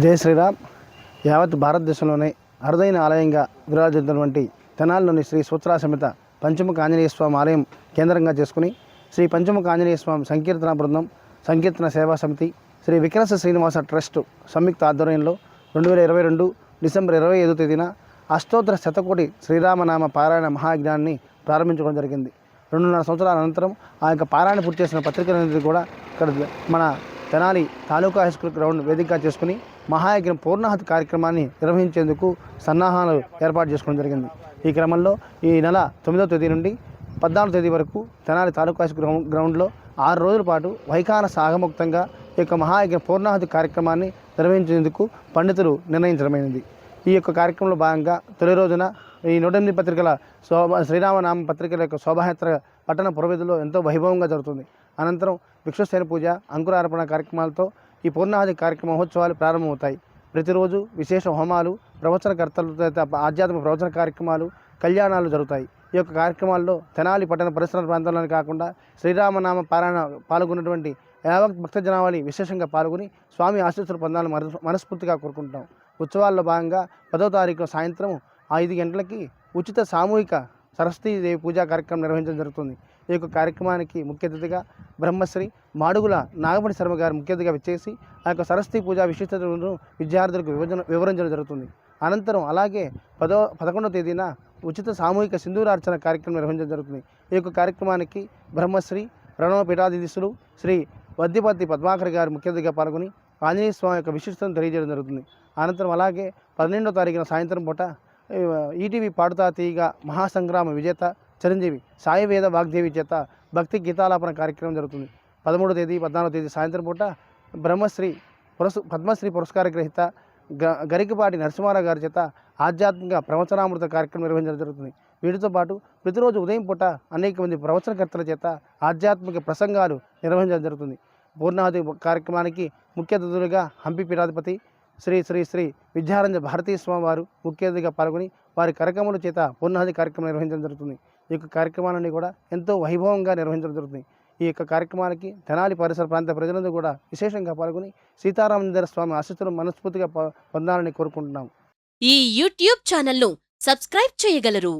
జై శ్రీరామ్. యావత్ భారతదేశంలోనే అరుదైన ఆలయంగా విరాజిల్లుతున్నటువంటి తెనాలిలోని శ్రీ సూత్రా సమేత పంచముఖ ఆంజనేయ స్వామి ఆలయం కేంద్రంగా చేసుకుని శ్రీ పంచముఖ ఆంజనేయ స్వామి సంకీర్తన బృందం సంకీర్తన సేవా సమితి శ్రీ వికనస శ్రీనివాస ట్రస్ట్ సంయుక్త ఆధ్వర్యంలో రెండు వేల ఇరవై రెండు డిసెంబర్ ఇరవై ఐదో తేదీన అష్టోత్తర శతకోటి శ్రీరామనామ పారాయణ మహాయజ్ఞాన్ని ప్రారంభించడం జరిగింది. రెండున్నర సంవత్సరాల అనంతరం ఆ యొక్క పారాయణ పూర్తి చేసిన పత్రికలన్నింటినీ కూడా ఇక్కడ మన Tenali taluka high school ground వేదికగా చేసుకుని మహాయజ్ఞం పూర్ణాహతి కార్యక్రమాన్ని నిర్వహించేందుకు సన్నాహాలు ఏర్పాటు చేసుకోవడం జరిగింది. ఈ క్రమంలో ఈ నెల తొమ్మిదవ తేదీ నుండి పద్నాలుగు తేదీ వరకు తెనాలి తాలూకా గ్రౌండ్ గ్రౌండ్లో ఆరు రోజుల పాటు వైఖాన సాగముక్తంగా ఈ యొక్క మహాయజ్ఞ పూర్ణాహతి కార్యక్రమాన్ని నిర్వహించేందుకు పండితులు నిర్ణయించడమైనది ఈ యొక్క కార్యక్రమంలో భాగంగా తొలి రోజున ఈ నూటెనిమిది పత్రికల శోభ శ్రీరామనామ పత్రికల యొక్క శోభాయాత్ర పట్టణ పురవీధిలో ఎంతో వైభవంగా జరుగుతుంది. అనంతరం విశ్వసేన పూజ అంకురార్పణ కార్యక్రమాలతో ఈ పూర్ణాది కార్యక్రమ మహోత్సవాలు ప్రారంభమవుతాయి. ప్రతిరోజు విశేష హోమాలు ప్రవచనకర్తలతో ఆధ్యాత్మిక ప్రవచన కార్యక్రమాలు కళ్యాణాలు జరుగుతాయి. ఈ యొక్క కార్యక్రమాల్లో తెనాలి పట్టణ పరిసర ప్రాంతంలోనే కాకుండా శ్రీరామనామ పారాయణ పాల్గొన్నటువంటి యావత్ భక్త జనావళి విశేషంగా పాల్గొని స్వామి ఆశీస్సులు పొందాలని మనస్ఫూర్తిగా కోరుకుంటాం ఉత్సవాల్లో భాగంగా పదో తారీఖు సాయంత్రం ఐదు గంటలకి ఉచిత సామూహిక సరస్వతీదేవి పూజా కార్యక్రమం నిర్వహించడం జరుగుతుంది. ఈ యొక్క కార్యక్రమానికి ముఖ్య అతిథిగా బ్రహ్మశ్రీ మాడుగుల నాగమణి శర్మ గారు ముఖ్య అతిథిగా విచ్చేసి ఆ యొక్క సరస్వతి పూజా విశిష్టతను విద్యార్థులకు విభజన వివరించడం జరుగుతుంది. అనంతరం అలాగే పదో పదకొండవ తేదీన ఉచిత సామూహిక సింధూరార్చన కార్యక్రమం నిర్వహించడం జరుగుతుంది. ఈ యొక్క కార్యక్రమానికి బ్రహ్మశ్రీ ప్రణవ పీఠాధీశులు శ్రీ వద్దిపత్తి పద్మాకర్ గారు ముఖ్య అతిథిగా పాల్గొని ఆంజనేయ స్వామి యొక్క విశిష్టతను తెలియజేయడం జరుగుతుంది. అనంతరం అలాగే పన్నెండో తారీఖున సాయంత్రం పూట ఈటీవీ పాడుతా తీగ మహాసంగ్రామ విజేత చిరంజీవి సాయి వేద వాగ్దేవి చేత భక్తి గీతాలాపన కార్యక్రమం జరుగుతుంది. పదమూడో తేదీ పద్నాలుగో తేదీ సాయంత్రం పూట బ్రహ్మశ్రీ పురస్ పద్మశ్రీ పురస్కార గ్రహీత గ గరికపాటి నరసింహారావు గారి చేత ఆధ్యాత్మిక ప్రవచనామృత కార్యక్రమం నిర్వహించడం జరుగుతుంది. వీటితో పాటు ప్రతిరోజు ఉదయం పూట అనేక మంది ప్రవచనకర్తల చేత ఆధ్యాత్మిక ప్రసంగాలు నిర్వహించడం జరుగుతుంది. పూర్ణాహతి కార్యక్రమానికి ముఖ్య అతిథులుగా హంపి పీఠాధిపతి శ్రీ శ్రీ శ్రీ విద్యారంజ భారతీయ స్వామి వారు ముఖ్య అతిథిగా పాల్గొని వారి కార్యక్రమాల చేత పూర్ణాది కార్యక్రమం నిర్వహించడం జరుగుతుంది. ఈ యొక్క కార్యక్రమాలన్నీ కూడా ఎంతో వైభవంగా నిర్వహించడం జరుగుతుంది. ఈ యొక్క కార్యక్రమానికి తెనాలి పరిసర ప్రాంత ప్రజలందరూ కూడా విశేషంగా పాల్గొని సీతారామచంద్ర స్వామి ఆశీస్సులు మనస్ఫూర్తిగా పొందాలని కోరుకుంటున్నాం. ఈ యూట్యూబ్ ఛానల్ను సబ్స్క్రైబ్ చేయగలరు.